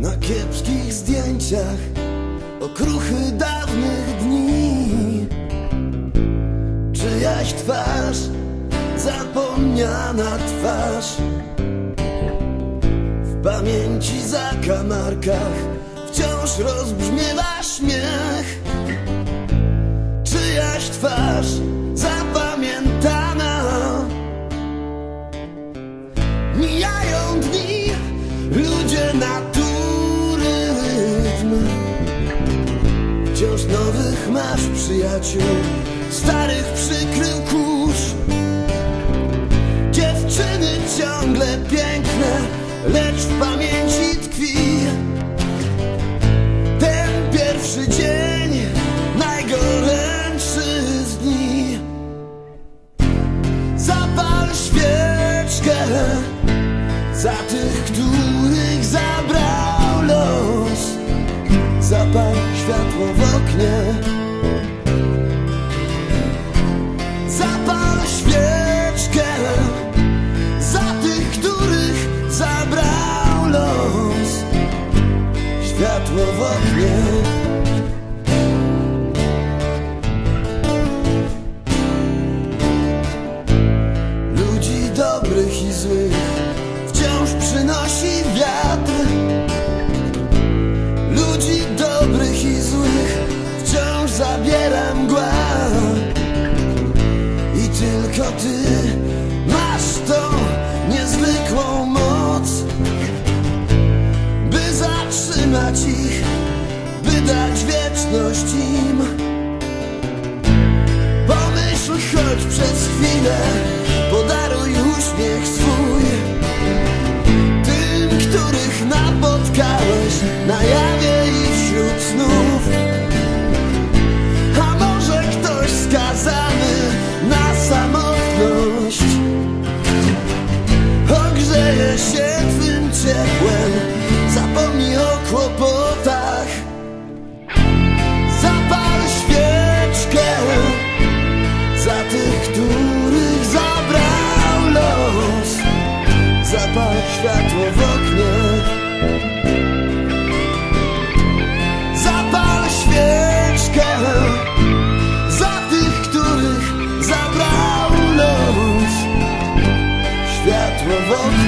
Na kiepskich zdjęciach okruchy dawnych dni. Czyjaś twarz, zapomniana twarz. W pamięci zakamarkach wciąż rozbrzmiewa śmiech. Czyjaś twarz nowych masz przyjaciół, starych przykrył kurz. Dziewczyny ciągle piękne, lecz w pamięci tkwi. Ten pierwszy dzień, najgorętszy z dni. Zapal świeczkę za tych, których światło w oknie. Zapal świeczkę za tych, których zabrał los. Światło w oknie ty masz tą niezwykłą moc By zatrzymać ich, by dać wieczność im. Pomyśl choć przez chwilę, wrong